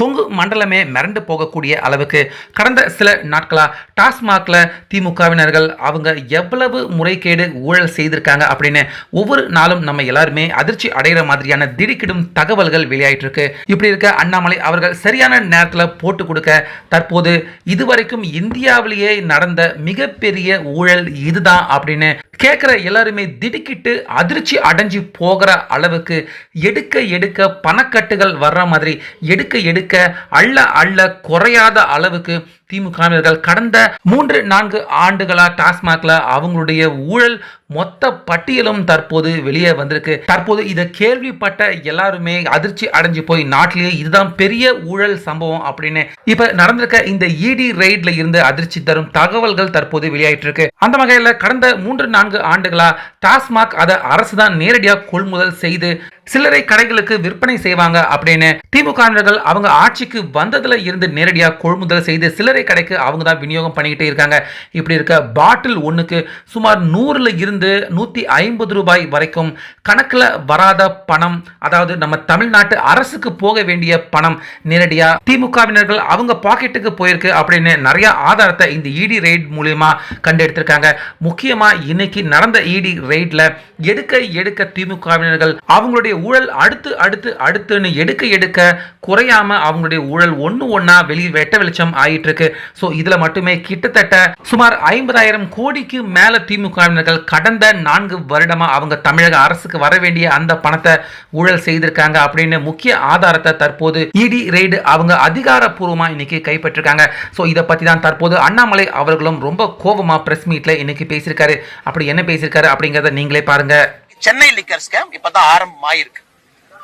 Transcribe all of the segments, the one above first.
கொங்கு மண்டலமே மிரண்டு போகக்கூடிய அளவுக்கு கடந்த சில நாட்களாக டாஸ்மாகில் திமுகவினர்கள் அவங்க எவ்வளவு முறைகேடு ஊழல் செய்திருக்காங்க அப்படின்னு ஒவ்வொரு நாளும் நம்ம எல்லாருமே அதிர்ச்சி அடைகிற மாதிரியான திடுக்கிடும் தகவல்கள் வெளியாயிட்டு இருக்கு இப்படி இருக்க அண்ணாமலை அவர்கள் சரியான நேரத்தில் போட்டு கொடுக்க தற்போது இதுவரைக்கும் இந்தியாவிலேயே நடந்த மிகப்பெரிய ஊழல் இதுதான் அப்படின்னு கேட்குற எல்லாருமே திடுக்கிட்டு அதிர்ச்சி அடைஞ்சு போகிற அளவுக்கு எடுக்க எடுக்க பணக்கட்டுகள் வர்ற மாதிரி எடுக்க எடுக்க அள்ள அள்ள குறையாத அளவுக்கு திமுகவினர்கள் கடந்த மூன்று நான்கு ஆண்டுகளா டாஸ்மாக்ல அவங்களுடைய ஊழல் மொத்த பட்டியலும் தற்போது வெளியே வந்திருக்கு. தற்போது இதை கேள்விப்பட்ட எல்லாருமே அதிர்ச்சி அடைஞ்சு போய் நாட்டிலேயே இதுதான் பெரிய ஊழல் சம்பவம் அப்படின்னு இப்ப நடந்திருக்க இந்த இடி ரெய்ட்ல இருந்து அதிர்ச்சி தரும் தகவல்கள் தற்போது வெளியாயிட்டு இருக்கு அந்த வகையில கடந்த மூன்று நான்கு ஆண்டுகளா டாஸ்மாக் அதை அரசு தான் நேரடியாக கொள்முதல் செய்து சில்லறை கடைகளுக்கு விற்பனை செய்வாங்க அப்படின்னு திமுகவினர்கள் அவங்க ஆட்சிக்கு வந்ததுல இருந்து நேரடியாக கொள்முதல் செய்து சில்லறை கடைக்கு அவங்க தான் விநியோகம் பண்ணிக்கிட்டே இருக்காங்க. இப்படி இருக்க பாட்டில் ஒன்றுக்கு சுமார் நூறுல இருந்து நூற்றி ஐம்பது ரூபாய் வரைக்கும் கணக்கில் வராத பணம் அதாவது நம்ம தமிழ்நாட்டு அரசுக்கு போக வேண்டிய பணம் நேரடியாக திமுகவினர்கள் அவங்க பாக்கெட்டுக்கு போயிருக்கு அப்படின்னு நிறைய ஆதாரத்தை இந்த இடி ரெய்ட் மூலியமா கண்டெடுத்திருக்காங்க. முக்கியமாக இன்னைக்கு நடந்த இடி ரெய்டில் எடுக்க எடுக்க திமுகவினர்கள் அவங்களுடைய ஊழல் அடுத்து அடுத்து அடுத்துன்னு எடுக்க எடுக்க குறையாம அவங்களுடைய ஊழல் ஒன்று ஒன்றா வெளி வெட்ட வெளிச்சம் ஆயிட்டு இருக்கு ஸோ இதில் மட்டுமே கிட்டத்தட்ட சுமார் ஐம்பதாயிரம் கோடிக்கு மேலே திமுகவினர்கள் கடந்த நான்கு வருடமா அவங்க தமிழக அரசுக்கு வர வேண்டிய அந்த பணத்தை ஊழல் செய்திருக்காங்க அப்படின்னு முக்கிய ஆதாரத்தை தற்போது இடி ரெய்டு அவங்க அதிகாரப்பூர்வமாக இன்னைக்கு கைப்பற்றிருக்காங்க. ஸோ இதை பற்றி தான் தற்போது அண்ணாமலை அவர்களும் ரொம்ப கோபமாக பிரஸ் மீட்ல இன்னைக்கு பேசியிருக்காரு. அப்படி என்ன பேசியிருக்காரு அப்படிங்கிறத நீங்களே பாருங்க. சென்னை லிக்கர் ஸ்கேம் இப்பதான் ஆரம்பம் ஆயிருக்கு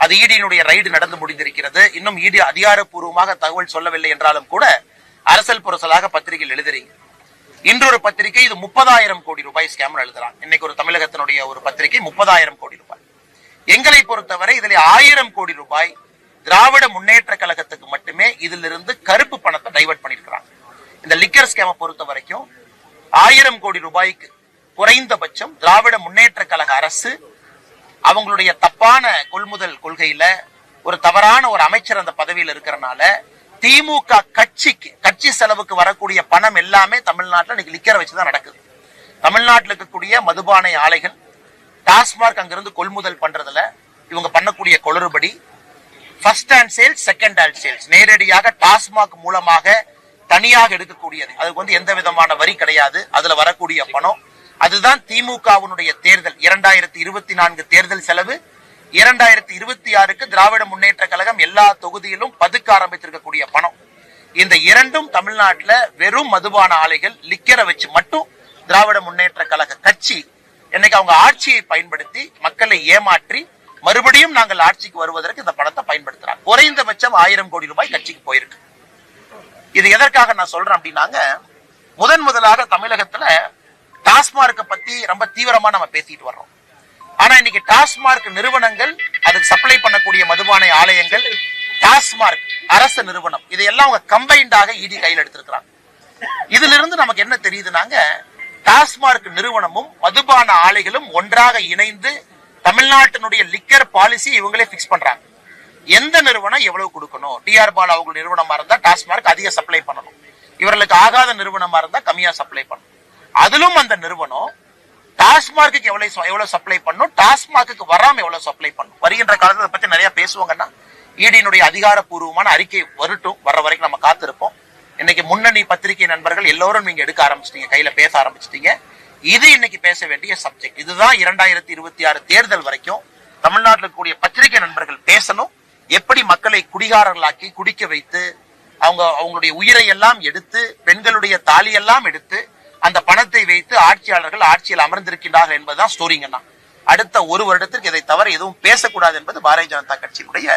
அது ஈடியினுடைய ரைடு நடந்து முடிந்திருக்கிறது. இன்னும் ஈடி அதிகாரப்பூர்வமாக தகவல் சொல்லவில்லை என்றாலும் கூட அரசல் புரசலாக பத்திரிகையில் எழுதுறீங்க. இன்றொரு பத்திரிகை இது முப்பதாயிரம் கோடி ரூபாய் ஸ்கேம் எழுதுறான். இன்னைக்கு ஒரு தமிழகத்தினுடைய ஒரு பத்திரிகை முப்பதாயிரம் கோடி ரூபாய். எங்களை பொறுத்தவரை இதில் ஆயிரம் கோடி ரூபாய் திராவிட முன்னேற்ற கழகத்துக்கு மட்டுமே இதிலிருந்து கருப்பு பணத்தை டைவர்ட் பண்ணிருக்கிறாங்க. இந்த லிக்கர் ஸ்கேமை பொறுத்த வரைக்கும் ஆயிரம் கோடி ரூபாய்க்கு குறைந்தபட்சம் திராவிட முன்னேற்ற கழக அரசு அவங்களுடைய தப்பான கொள்முதல் கொள்கையில ஒரு தவறான ஒரு அமைச்சர் அந்த பதவியில் இருக்கிறனால திமுக கட்சிக்கு கட்சி செலவுக்கு வரக்கூடிய பணம் எல்லாமே தமிழ்நாட்டில் இன்னைக்கு லிக்கரை வச்சுதான் நடக்குது. தமிழ்நாட்டில் இருக்கக்கூடிய மதுபானை ஆலைகள் டாஸ்மார்க் அங்கிருந்து கொள்முதல் பண்றதுல இவங்க பண்ணக்கூடிய கொளறுபடி first hand sales second hand sales நேரடியாக டாஸ்மாக் மூலமாக தனியாக எடுக்கக்கூடியது. அதுக்கு வந்து எந்த விதமான வரி கிடையாது. அதுல வரக்கூடிய பணம் அதுதான் திமுகவினுடைய தேர்தல். இரண்டாயிரத்தி இருபத்தி நான்கு தேர்தல் செலவு இரண்டாயிரத்தி இருபத்தி ஆறுக்கு திராவிட முன்னேற்ற கழகம் எல்லா தொகுதியிலும் பதுக்க ஆரம்பித்திருக்கக்கூடிய பணம். இந்த இரண்டும் தமிழ்நாட்டுல வெறும் மதுபான ஆலைகள் லிக்கரை வச்சு மட்டும் திராவிட முன்னேற்ற கழக கட்சி இன்னைக்கு அவங்க ஆட்சியை பயன்படுத்தி மக்களை ஏமாற்றி மறுபடியும் நாங்கள் ஆட்சிக்கு வருவதற்கு இந்த பணத்தை பயன்படுத்துறாங்க. குறைந்தபட்சம் ஆயிரம் கோடி ரூபாய் கட்சிக்கு போயிருக்கு. இது எதற்காக நான் சொல்றேன் அப்படின்னாங்க முதன் முதலாக தமிழகத்துல டாஸ்மார்க்க பத்தி ரொம்ப தீவிரமா நம்ம பேசிட்டு வர்றோம். ஆனா இன்னைக்கு டாஸ்மார்க் நிறுவனங்கள் அதுக்கு சப்ளை பண்ணக்கூடிய மதுபானை ஆலயங்கள் டாஸ்மார்க் அரசு நிறுவனம் இதையெல்லாம் அவங்க கம்பைண்டாக இடி கையில் எடுத்திருக்கிறாங்க. இதுல இருந்து நமக்கு என்ன தெரியுதுனாங்க டாஸ்மார்க் நிறுவனமும் மதுபான ஆலைகளும் ஒன்றாக இணைந்து தமிழ்நாட்டினுடைய லிக்கர் பாலிசி இவங்களே பிக்ஸ் பண்றாங்க. எந்த நிறுவனம் எவ்வளவு கொடுக்கணும்? டிஆர் பால் அவங்க நிறுவனமா இருந்தா டாஸ்மார்க் அதிக சப்ளை பண்ணணும். இவர்களுக்கு ஆகாத நிறுவனமா இருந்தா கம்மியா சப்ளை பண்ணணும். அதிலும் அந்த நிறுவனம் டாஸ்மார்க்கு எவ்வளவு எவ்வளவு சப்ளை பண்ணும் டாஸ்மார்க்கு வராம எவ்வளவு சப்ளை பண்ணும். வருகின்ற காலத்தை பத்தி நிறைய பேசுவாங்கன்னா ஈடியினுடைய அதிகாரப்பூர்வமான அறிக்கை வரட்டும் வர்ற வரைக்கும் நம்ம காத்திருப்போம். இன்னைக்கு முன்னணி பத்திரிகை நண்பர்கள் எல்லோரும் நீங்க எடுக்க ஆரம்பிச்சிட்டீங்க கையில பேச ஆரம்பிச்சிட்டீங்க. இது இன்னைக்கு பேச வேண்டிய சப்ஜெக்ட் இதுதான் இரண்டாயிரத்தி இருபத்தி ஆறு தேர்தல் வரைக்கும் தமிழ்நாட்டில் இருக்கக்கூடிய பத்திரிகை நண்பர்கள் பேசணும். எப்படி மக்களை குடிகாரர்களாக்கி குடிக்க வைத்து அவங்க அவங்களுடைய உயிரை எல்லாம் எடுத்து பெண்களுடைய தாலியெல்லாம் எடுத்து அந்த பணத்தை வைத்து ஆட்சியாளர்கள் ஆட்சியில் அமர்ந்திருக்கின்றார்கள் என்பதுதான் ஸ்டோரிங்கண்ணா அடுத்த ஒரு வருடத்திற்கு இதை தவிர எதுவும் பேசக்கூடாது என்பது பாரதிய ஜனதா கட்சியினுடைய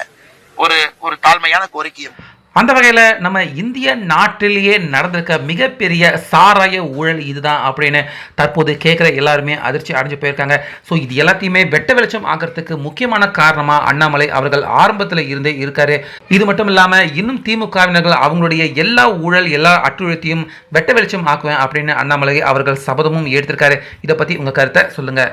ஒரு ஒரு தாழ்மையான கோரிக்கையும். அந்த வகையில் நம்ம இந்திய நாட்டிலேயே நடந்திருக்க மிகப்பெரிய சாராய ஊழல் இதுதான் அப்படின்னு தற்போது கேட்குற எல்லாருமே அதிர்ச்சி அடைஞ்சு போயிருக்காங்க. ஸோ இது எல்லாத்தையுமே வெட்ட வெளிச்சம் ஆகிறதுக்கு முக்கியமான காரணமாக அண்ணாமலை அவர்கள் ஆரம்பத்தில் இருந்தே இருக்காரு. இது மட்டும் இல்லாமல் இன்னும் திமுகவினர்கள் அவங்களுடைய எல்லா ஊழல் எல்லா அட்டுழுத்தையும் வெட்ட வெளிச்சம் ஆக்குவேன் அப்படின்னு அண்ணாமலை அவர்கள் சபதமும் எடுத்திருக்காரு. இதை பற்றி உங்கள் கருத்தை சொல்லுங்கள்